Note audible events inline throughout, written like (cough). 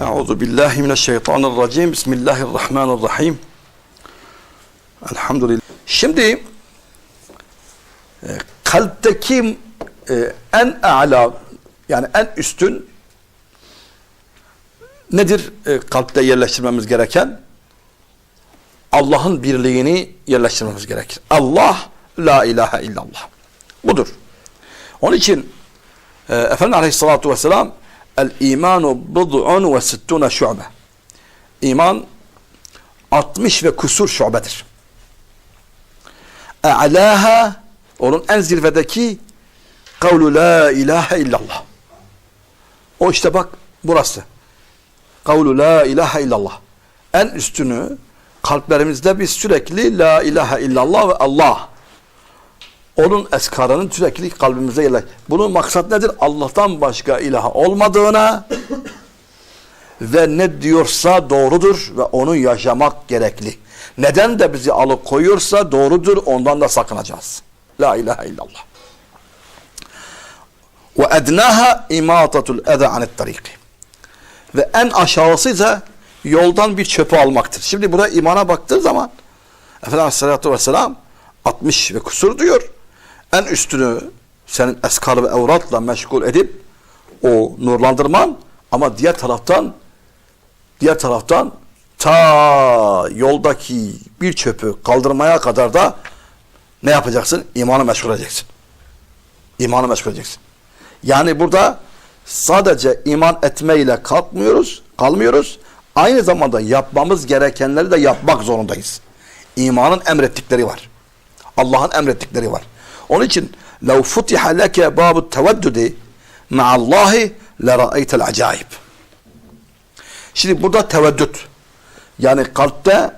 Euzu billahi mineşşeytanirracim. Bismillahirrahmanirrahim. Elhamdülillah. Şimdi e, kalpteki e, en a'la yani en üstün nedir e, kalpte yerleştirmemiz gereken? Allah'ın birliğini yerleştirmemiz gerekir. Allah la ilahe illallah. Budur. Onun için e, Efendimiz Aleyhisselatü Vesselam El imanu bid'un ve sittuna şu'be. İman 60 ve kusur şubedir. E'laha onun en zirvedeki kavlu la ilahe illallah. O işte bak burası. Kavlu la ilahe illallah. En üstünü kalplerimizde biz sürekli la ilahe illallah ve Allah onun eskarının sürekli kalbimize yerler. Bunun maksat nedir? Allah'tan başka ilah olmadığına ve ne diyorsa doğrudur ve onu yaşamak gerekli. Neden de bizi alıkoyuyorsa doğrudur ondan da sakınacağız. La ilahe illallah. Ve ednaha imatatul eza anit tariki. Ve en aşağısı ise yoldan bir çöpü almaktır. Şimdi burada imana baktığı zaman Efendimiz Aleyhisselatü Vesselam 60 ve kusur diyor en üstünü senin eskar ve evratla meşgul edip o nurlandırman ama diğer taraftan diğer taraftan ta yoldaki bir çöpü kaldırmaya kadar da ne yapacaksın? İmanı meşgul edeceksin. İmanı meşgul edeceksin. Yani burada sadece iman etmeyle kalkmıyoruz, kalmıyoruz. Aynı zamanda yapmamız gerekenleri de yapmak zorundayız. İmanın emrettikleri var. Allah'ın emrettikleri var. Onun için لو فتح لك باب التودد مع الله لرأيت العجائب. Şimdi burada teveddüt. Yani kalpte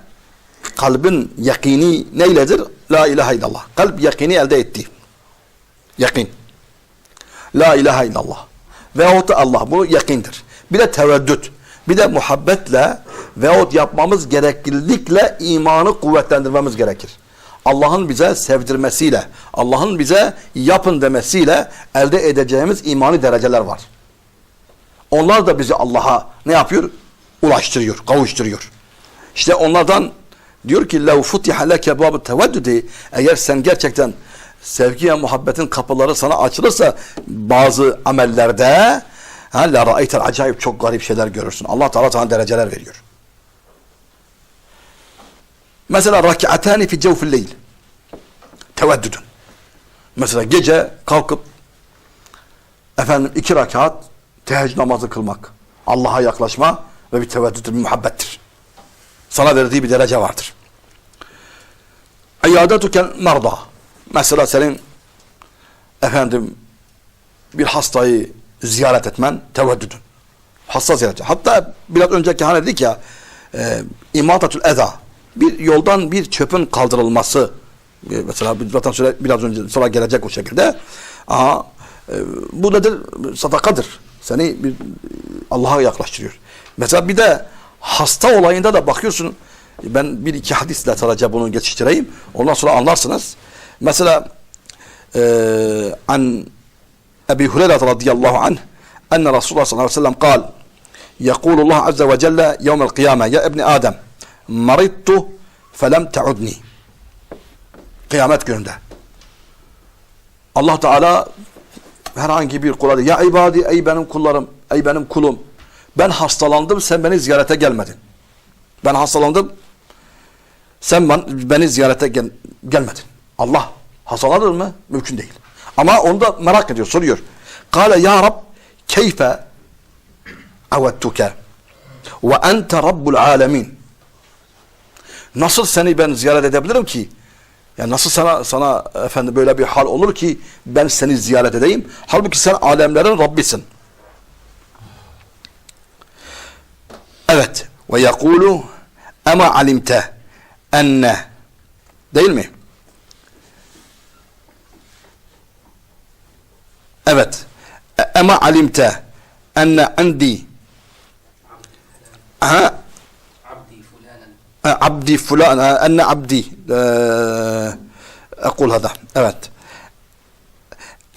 kalbin yakini neyledir? La ilahe illallah. Kalp yakini elde etti. Yakin. La ilahe illallah. Veyahut da Allah. Bu yakindir. Bir de teveddüt. Bir de muhabbetle veyahut yapmamız gereklilikle imanı kuvvetlendirmemiz gerekir. Allah'ın bize sevdirmesiyle, Allah'ın bize yapın demesiyle elde edeceğimiz imani dereceler var. Onlar da bizi Allah'a ne yapıyor? Ulaştırıyor, kavuşturuyor. İşte onlardan diyor ki لَوْ فُتِحَ لَكَ بَابُ تَوَدُّدِ Eğer sen gerçekten sevgi ve muhabbetin kapıları sana açılırsa bazı amellerde la ra'aytel acayip çok garip şeyler görürsün. Allah Teala sana dereceler veriyor. Mesela rak'atani fi cevfil leyl. Teveddüdün. Mesela gece kalkıp efendim iki rakat teheccüd namazı kılmak. Allah'a yaklaşma ve bir teveddüdür, bir muhabbettir. Sana verdiği bir derece vardır. İyadetuken merda. Mesela senin efendim bir hastayı ziyaret etmen teveddüdün. Hasta ziyareti. Hatta biraz önceki hani dedik ya e, imatatül eza bir yoldan bir çöpün kaldırılması e, mesela zaten süre, biraz önce sonra gelecek o şekilde aha, e, bu nedir? Sadakadır. Seni bir Allah'a yaklaştırıyor. Mesela bir de hasta olayında da bakıyorsun ben bir iki hadisle sadece bunu geçiştireyim. Ondan sonra anlarsınız. Mesela e, an Ebi Hureyre radıyallahu anh enne Resulullah sallallahu aleyhi ve sellem kal يقول الله عز وجل يوم القيامة يا ابن آدم marittu felem teudni. Kıyamet gününde. Allah Teala herhangi bir kula ya ibadi ey benim kullarım, ey benim kulum. Ben hastalandım, sen beni ziyarete gelmedin. Ben hastalandım, sen ben, beni ziyarete gel, gelmedin. Allah hastalanır mı? Mümkün değil. Ama onu da merak ediyor, soruyor. Kale ya Rab keyfe avettuke ve ente rabbul alemin. Nasıl seni ben ziyaret edebilirim ki? Ya nasıl sana sana efendim böyle bir hal olur ki ben seni ziyaret edeyim? Halbuki sen alemlerin Rabbisin. Evet. Ve yekulu ama alimte enne değil mi? Evet. Ama alimte enne indi ha عبدي فلان أن عبدي أقول هذا evet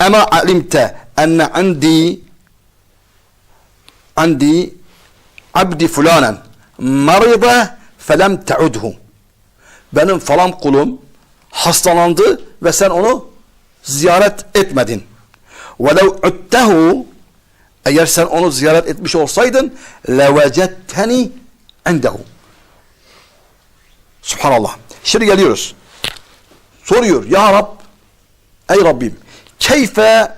أما علمت أن عندي عندي abdi fulanen marida felem te'udhu benim falan kulum hastalandı ve sen onu ziyaret etmedin. وَلَوْ عُدْتَهُ Eğer sen onu ziyaret etmiş olsaydın لَوَجَدْتَنِي عِنْدَهُ Subhanallah. Şimdi geliyoruz. Soruyor. Ya Rab Ey Rabbim keyfe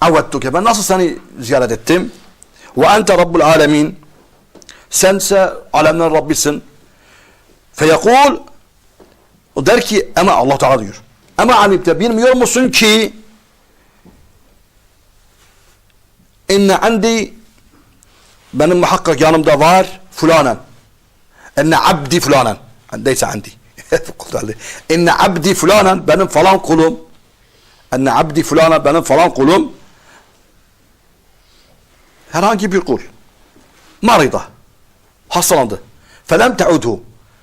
avettuke ben nasıl seni ziyaret ettim? Ve ente Rabbul alemin sense alemlerin Rabbisin. Feyekul o der ki ama Allah Teala diyor. Ama alimte bilmiyor musun ki inne andi benim muhakkak yanımda var fulanen. Enne abdi fulanen. Deyse andi. (laughs) İnne abdi fulanen benim falan kulum. Enne abdi fulanen benim falan kulum. Herhangi bir kul. Marida. Hastalandı. Felem te'udhu.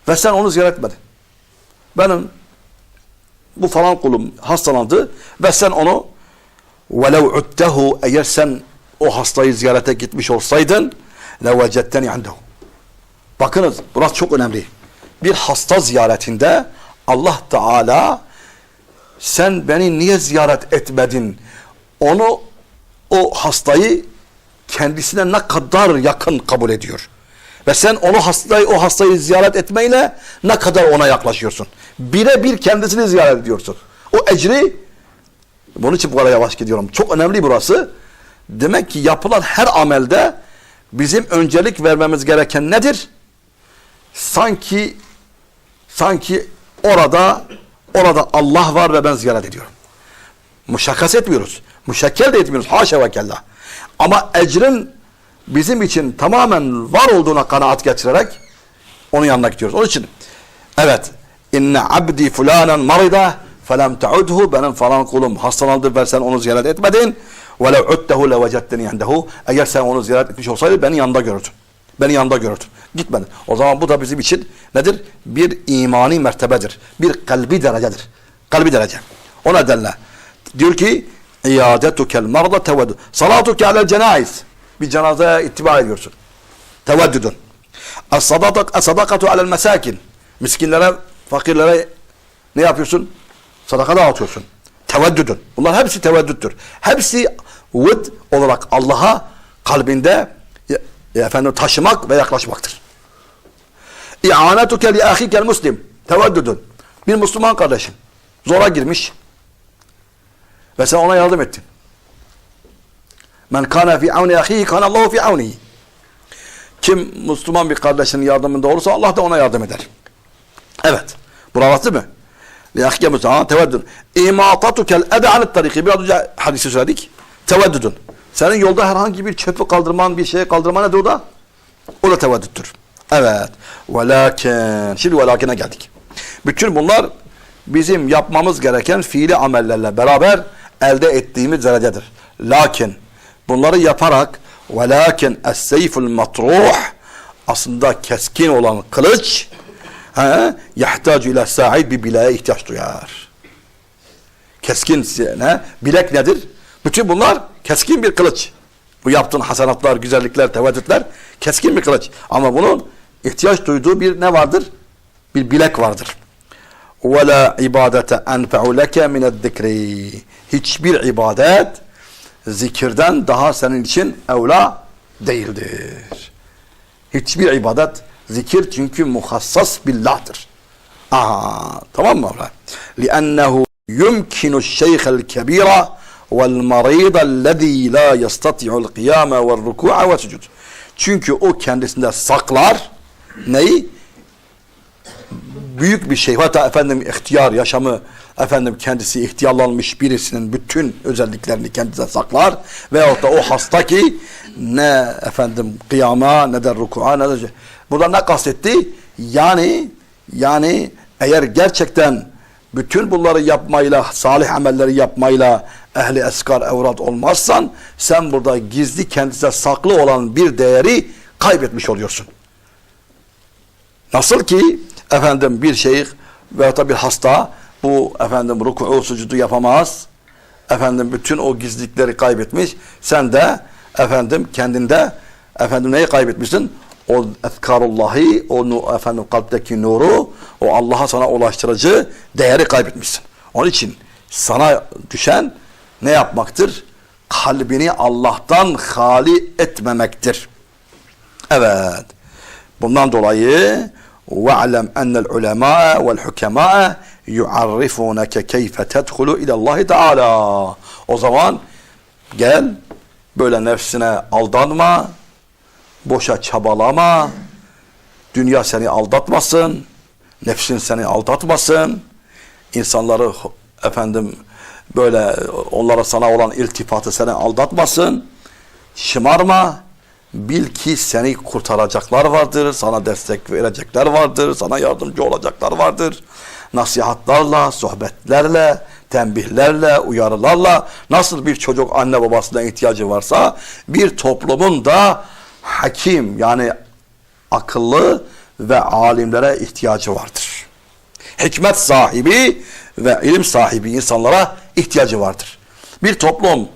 Ve sen onu ziyaret etmedin. Benim bu falan kulum hastalandı ve sen onu velev uddehu eğer sen o hastayı ziyarete gitmiş olsaydın levecetteni indehu. Bakınız burası çok önemli. Bir hasta ziyaretinde Allah Teala sen beni niye ziyaret etmedin? Onu o hastayı kendisine ne kadar yakın kabul ediyor. Ve sen onu hastayı o hastayı ziyaret etmeyle ne kadar ona yaklaşıyorsun. Birebir kendisini ziyaret ediyorsun. O ecri bunun için bu kadar yavaş gidiyorum. Çok önemli burası. Demek ki yapılan her amelde bizim öncelik vermemiz gereken nedir? Sanki sanki orada orada Allah var ve ben ziyaret ediyorum. Muşakkas etmiyoruz. Müşekkel de etmiyoruz. Haşa ve kella. Ama ecrin bizim için tamamen var olduğuna kanaat getirerek onun yanına gidiyoruz. Onun için evet inne abdi fulanen marida felem te'udhu benim falan kulum hastalandı ve sen onu ziyaret etmedin ve lev uddehu levecetteni indehu eğer sen onu ziyaret etmiş olsaydın beni yanında görürdün. Beni yanında görürdün. Gitmedin. O zaman bu da bizim için nedir? Bir imani mertebedir. Bir kalbi derecedir. Kalbi derece. O nedenle diyor ki iadetukel marda teveddü. Salatuke alel cenaiz. Bir cenazeye ittiba ediyorsun. Teveddüdün. Es-sadakatu alel mesakin. Miskinlere, fakirlere ne yapıyorsun? Sadaka dağıtıyorsun. Teveddüdün. Bunlar hepsi teveddüttür. Hepsi vıd olarak Allah'a kalbinde e, efendim taşımak ve yaklaşmaktır. İ'anetuke li ahikel muslim. Teveddüdün. Bir Müslüman kardeşin zora girmiş ve sen ona yardım ettin. Men kana fi avni ahihi kana Allahu fi avnihi. Kim Müslüman bir kardeşinin yardımında olursa Allah da ona yardım eder. Evet. Burası mı? Liyahke Müslüman teveddün. İmatatukel ede anit tariki. Biraz önce hadisi söyledik. Teveddüdün. Senin yolda herhangi bir çöpü kaldırman, bir şeye kaldırman nedir o da? O da teveddüttür. Evet. Velakin. Şimdi velakine geldik. Bütün bunlar bizim yapmamız gereken fiili amellerle beraber elde ettiğimiz derecedir. Lakin bunları yaparak velakin es-seyful matruh aslında keskin olan kılıç he, yahtacu ile sahib bir bileğe ihtiyaç duyar. Keskin ne? Bilek nedir? Bütün bunlar keskin bir kılıç. Bu yaptığın hasanatlar, güzellikler, teveddütler keskin bir kılıç. Ama bunun ihtiyaç duyduğu bir ne vardır? Bir bilek vardır. وَلَا عِبَادَةَ أَنْفَعُ لَكَ مِنَ الذِّكْرِ Hiçbir ibadet zikirden daha senin için evla değildir. Hiçbir ibadet zikir çünkü muhassas billah'tır. Aha, tamam mı? لِأَنَّهُ يُمْكِنُ الشَّيْخَ الْكَبِيرَ وَالْمَرِيضَ الَّذ۪ي لَا يَسْتَطِعُ الْقِيَامَ وَالرُّكُوعَ وَسُجُودَ Çünkü o kendisinde saklar neyi? Büyük bir şey. Hatta efendim ihtiyar yaşamı efendim kendisi ihtiyarlanmış birisinin bütün özelliklerini kendisine saklar veyahut da o hasta ki ne efendim kıyama ne de ruku'a ne de şey. Burada ne kastetti? Yani yani eğer gerçekten bütün bunları yapmayla, salih amelleri yapmayla ehli eskar evrat olmazsan sen burada gizli kendisine saklı olan bir değeri kaybetmiş oluyorsun. Nasıl ki efendim bir şeyh veyahut da bir hasta bu efendim ruku'u sucudu yapamaz. Efendim bütün o gizlilikleri kaybetmiş. Sen de efendim kendinde efendim neyi kaybetmişsin? O efkarullahi, o efendim kalpteki nuru, o Allah'a sana ulaştırıcı değeri kaybetmişsin. Onun için sana düşen ne yapmaktır? Kalbini Allah'tan hali etmemektir. Evet. Bundan dolayı وَعْلَمْ أَنَّ الْعُلَمَاءَ وَالْحُكَمَاءَ يُعَرِّفُونَكَ كَيْفَ تَدْخُلُ اِلَى اللّٰهِ Teala. O zaman gel böyle nefsine aldanma, boşa çabalama, dünya seni aldatmasın, nefsin seni aldatmasın, insanları efendim böyle onlara sana olan iltifatı seni aldatmasın, şımarma, bil ki seni kurtaracaklar vardır, sana destek verecekler vardır, sana yardımcı olacaklar vardır. Nasihatlarla, sohbetlerle, tembihlerle, uyarılarla nasıl bir çocuk anne babasına ihtiyacı varsa bir toplumun da hakim yani akıllı ve alimlere ihtiyacı vardır. Hikmet sahibi ve ilim sahibi insanlara ihtiyacı vardır. Bir toplum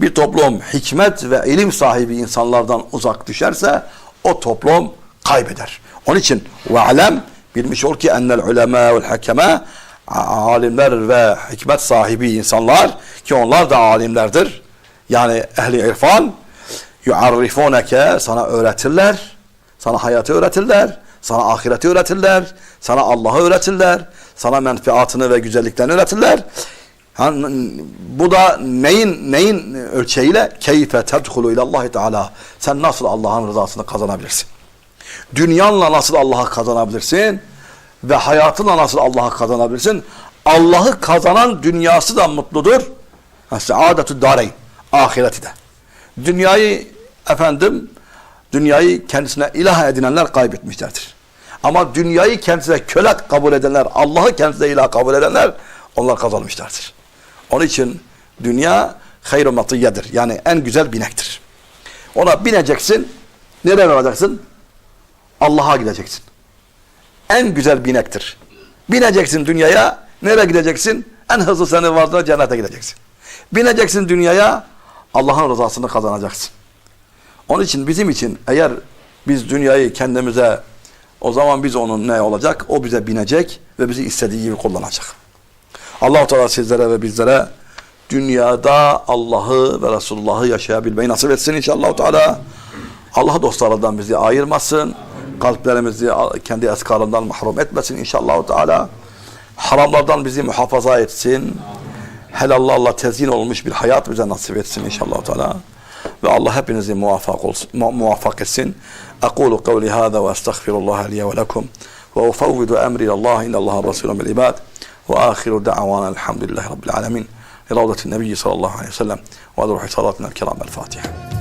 bir toplum hikmet ve ilim sahibi insanlardan uzak düşerse o toplum kaybeder. Onun için ve alem bilmiş ol ki ennel ulema vel hakeme alimler ve hikmet sahibi insanlar ki onlar da alimlerdir. Yani ehli irfan yuarrifuneke sana öğretirler. Sana hayatı öğretirler. Sana ahireti öğretirler. Sana Allah'ı öğretirler. Sana menfaatını ve güzelliklerini öğretirler. Bu da neyin neyin ölçeğiyle? Keyfe tedhulu ilallahi teala. Sen nasıl Allah'ın rızasını kazanabilirsin? Dünyanla nasıl Allah'ı kazanabilirsin? Ve hayatınla nasıl Allah'ı kazanabilirsin? Allah'ı kazanan dünyası da mutludur. Saadetü dareyn. Ahireti de. Dünyayı efendim dünyayı kendisine ilah edinenler kaybetmişlerdir. Ama dünyayı kendisine köle kabul edenler, Allah'ı kendisine ilah kabul edenler onlar kazanmışlardır. Onun için dünya hayru matiyyedir. Yani en güzel binektir. Ona bineceksin. Nereye varacaksın? Allah'a gideceksin. En güzel binektir. Bineceksin dünyaya. Nereye gideceksin? En hızlı seni vardığı cennete gideceksin. Bineceksin dünyaya. Allah'ın rızasını kazanacaksın. Onun için bizim için eğer biz dünyayı kendimize o zaman biz onun ne olacak? O bize binecek ve bizi istediği gibi kullanacak. Allah Teala sizlere ve bizlere dünyada Allah'ı ve Resulullah'ı yaşayabilmeyi nasip etsin inşallah Teala. Allah dostlarından bizi ayırmasın. Kalplerimizi kendi eskarından mahrum etmesin inşallah Teala. Haramlardan bizi muhafaza etsin. Helallarla tezyin olmuş bir hayat bize nasip etsin inşallah Teala. Ve Allah hepinizi muvaffak, olsun, muvaffak etsin. Aqulu kavli hâzâ ve estağfirullah liye ve lekum. Ve ufavvidu emri ilallah innallaha rasulun bil ibad. وآخر دعوانا الحمد لله رب العالمين. لروضة النبي صلى الله عليه وسلم وأدروا صلاتنا الكرام الفاتحة.